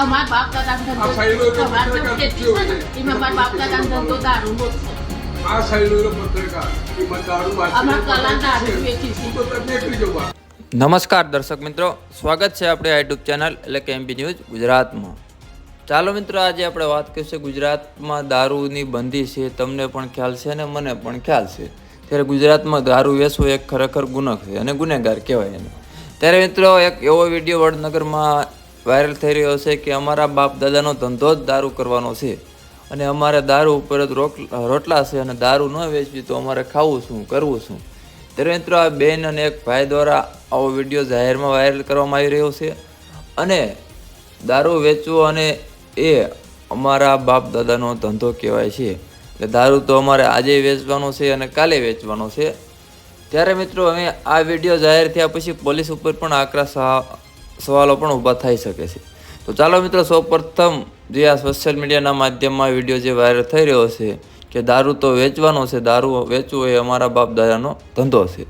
અમાર બાપ દાદાનો ધંધો આ ફાઇલો એટલે અમારે તો પત્રકાર ખેતી કેવો છે? એમાં મારા બાપ દાદાનો ધંધો દારૂનો જ છે. આ સાઈડનો પત્રકાર. એમાં દારૂ વાંચીને અમાર કલા દારૂ વેચી છે. હું તો તમને નીકળી જાઉં બહાર. નમસ્કાર દર્શક મિત્રો. સ્વાગત છે આપણે યુટ્યુબ ચેનલ એટલે કે એમપી ન્યૂઝ ગુજરાતમાં. ચાલો મિત્રો આજે આપણે વાત કરીશું ગુજરાતમાં દારૂની બંધી છે. તમને પણ ખ્યાલ છે અને મને પણ ખ્યાલ છે. ત્યારે ગુજરાતમાં દારૂ વેસવું એક ખરેખર ગુનો છે અને ગુનેગાર કહેવાય એને. ત્યારે મિત્રો એક એવો વીડિયો વડનગરમાં વાયરલ થઈ રહ્યો છે કે અમારા બાપ દાદાનો ધંધો જ દારૂ કરવાનો છે. અને અમારે દારૂ ઉપર જ રોટલા છે અને દારૂ ન વેચવી તો અમારે ખાવું શું, કરવું શું? ત્યારે મિત્રો, આ બેન અને એક ભાઈ દ્વારા આવો વીડિયો જાહેરમાં વાયરલ કરવામાં આવી રહ્યો છે. અને દારૂ વેચવો અને એ અમારા બાપ દાદાનો ધંધો કહેવાય છે. એટલે દારૂ તો અમારે આજે વેચવાનો છે અને કાલે વેચવાનો છે. ત્યારે મિત્રો, અમે આ વીડિયો જાહેર થયા પછી પોલીસ ઉપર પણ આકરા સવાલો પણ ઊભા થઈ શકે છે. તો ચાલો મિત્રો સૌપ્રથમ જે આ સોશિયલ મીડિયાના માધ્યમમાં વીડિયો જે વાયરલ થઈ રહ્યો છે કે દારૂ તો વેચવાનો છે દારૂ વેચવો એ અમારા બાપ દાદાનો ધંધો છે.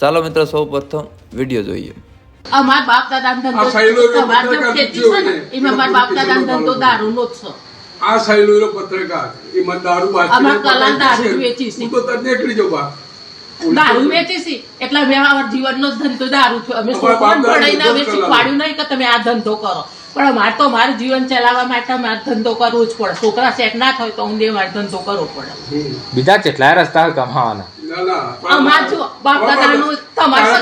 ચાલો મિત્રો સૌપ્રથમ વીડિયો જોઈએ. અમાર બાપ દાદાનો ધંધો આ એટલે પત્રકાર ખેતી છે ને, એમાં મારા બાપ દાદાનો ધંધો દારૂનો જ છે. આ સાઈડનો પત્રકાર એમાં દારૂ વાંચી કલા દારૂ વેચી છે. તો તને નીકળી બહાર. દારૂ વેચે છે. એટલે અમે અમારા જીવનનો ધંધો દારૂ થયો. અમે બાપ પડાઈને અમે શીખવાડ્યું નહીં કે તમે આ ધંધો કરો. પણ અમારે તો મારું જીવન ચલાવવા માટે અમારે ધંધો કરવો જ પડે. છોકરા સેટ ના થાય તો ઊંધે અમારે ધંધો કરવો પડે. બીજા કેટલા રસ્તા કમાવાના ના, ના. અમાર જો બાપ દાદાનું તમારે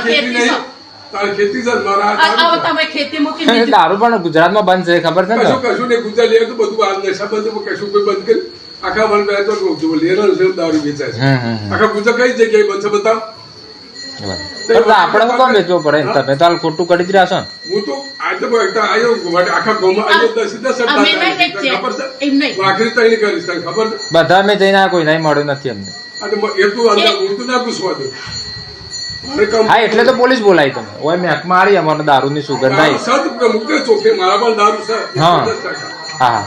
ખેતી મારા દારૂ તમે ખેતી મૂકી દીધી. દારૂ પણ ગુજરાતમાં બંધ છે ખબર છે ને? કશું કશું ગુજરાત બધું આ નશાબંધીમાં કશું કોઈ બંધ કરી. આખા વન મેં તો જો લેરલ છે દારૂ વેચાય છે. આખા ગુજરાત કઈ જગ્યાએ બનશે બતાવ? આપણે શું કામ પડે? તમે તો ખોટું કરી જ રહ્યા છો હું તો આજે તો એકતા આયો માટે આખા ગામમાં આયો તો સીધા શબ્દ અમે હતા. નહીં. વેચીએ. ખબર છે? બધા મેં જઈને કોઈ નહીં મળ્યું નથી અમને. મ- હું ના એટલે તો પોલીસ બોલાય તમે ઓય મેક મારી અમારે દારૂની સુગંધ દારૂ આવી. સદ ચોખ્ખે મારા પણ દારૂ છે. હા. હા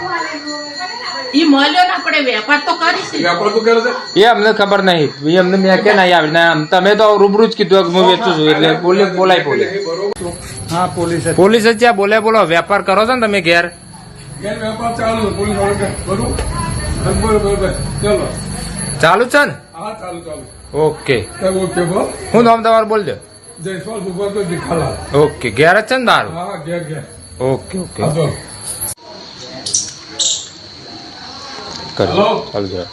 ઈ મળ્યો ને આપણે વેપાર તો કરીશું વ્યાપાર તો કરે છે. એ અમને ખબર નહીં. એ અમને મેં કે નહીં આવી. ને આમ તમે તો રૂબરૂ જ કીધું કે હું વેચું છું. એટલે પોલીસ બોલાય પોલીસ. હા પોલીસ જ. પોલીસ જ ત્યાં બોલે બોલો. વેપાર કરો છો ને તમે ઘેર? ઘેર વેપાર ચાલુ છે, પોલીસ બરોબર બરોબર બરોબર. ચાલુ. છે ને? હા ચાલુ ચાલુ. ઓકે. ઓકે બો હું નામ તમારું બોલજો જયસ્વાલ ભગવાન તો દીખાલા ઓકે. ઘેર જ છે ને દારૂ હા હા ઘેર ઘેર. ઓકે ઓકે હા, ચાલો. કરજો. ચાલુ છે.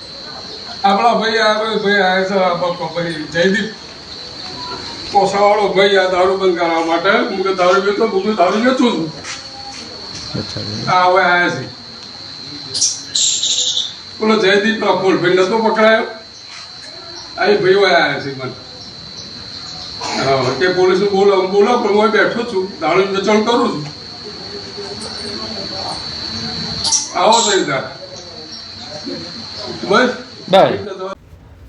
આપણા ભાઈ આવે ભાઈ આવે છે આપણા ભાઈ. જયદીપ. કોસાવાળો ભાઈ આ દારૂ બંધ કરવા માટે. હું કે દારૂ વેચો હું દારૂ વેચું છું. આ હવે આયા છે. બોલો જયદીપ રાઠોડ ભાઈ નતો પકડાયો? આ ભાઈ ભાઈઓ આયા છે મને. કે પોલીસ બોલો બોલો પણ હું બેઠો છું. દારૂ વેચાણ કરું છું. આવો ઇધર બસ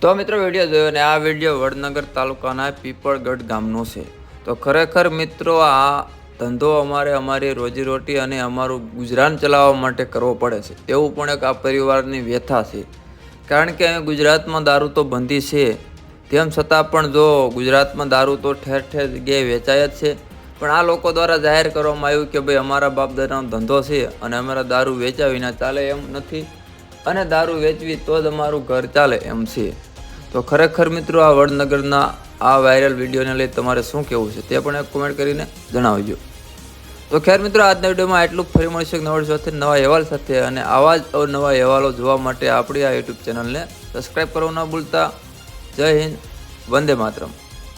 તો મિત્રો વીડિયો જોયો ને, આ વીડિયો વડનગર તાલુકાના પીપળગઢ ગામનો છે. તો ખરેખર મિત્રો, આ ધંધો અમારે અમારી રોજીરોટી અને અમારું ગુજરાન ચલાવવા માટે કરવો પડે છે. તેવું પણ એક આ પરિવારની વ્યથા છે. કારણ કે અહીં ગુજરાતમાં દારૂ તો બંધી છે. તેમ છતાં પણ જો ગુજરાતમાં દારૂ તો ઠેર ઠેર જગ્યાએ વેચાય જ છે. પણ આ લોકો દ્વારા જાહેર કરવામાં આવ્યું કે ભાઈ, અમારા બાપ દાદાનો ધંધો છે અને અમારા દારૂ વેચ્યા વિના ચાલે એમ નથી. અને દારૂ વેચવી તો જ અમારું ઘર ચાલે એમ છે. તો ખરેખર મિત્રો આ વડનગરના આ વાયરલ વિડીયોને લઈ તમારે શું કહેવું છે તે પણ એક કોમેન્ટ કરીને જણાવજો. તો ખેર મિત્રો, આજના વિડીયોમાં એટલું ફરી મળશે નવા સાથે, નવા અહેવાલ સાથે અને આવા જ અવનવા અહેવાલો જોવા માટે આપણી આ યુટ્યુબ ચેનલને સબસ્ક્રાઈબ કરવું ન ભૂલતા. જય હિન્દ, વંદે માતરમ.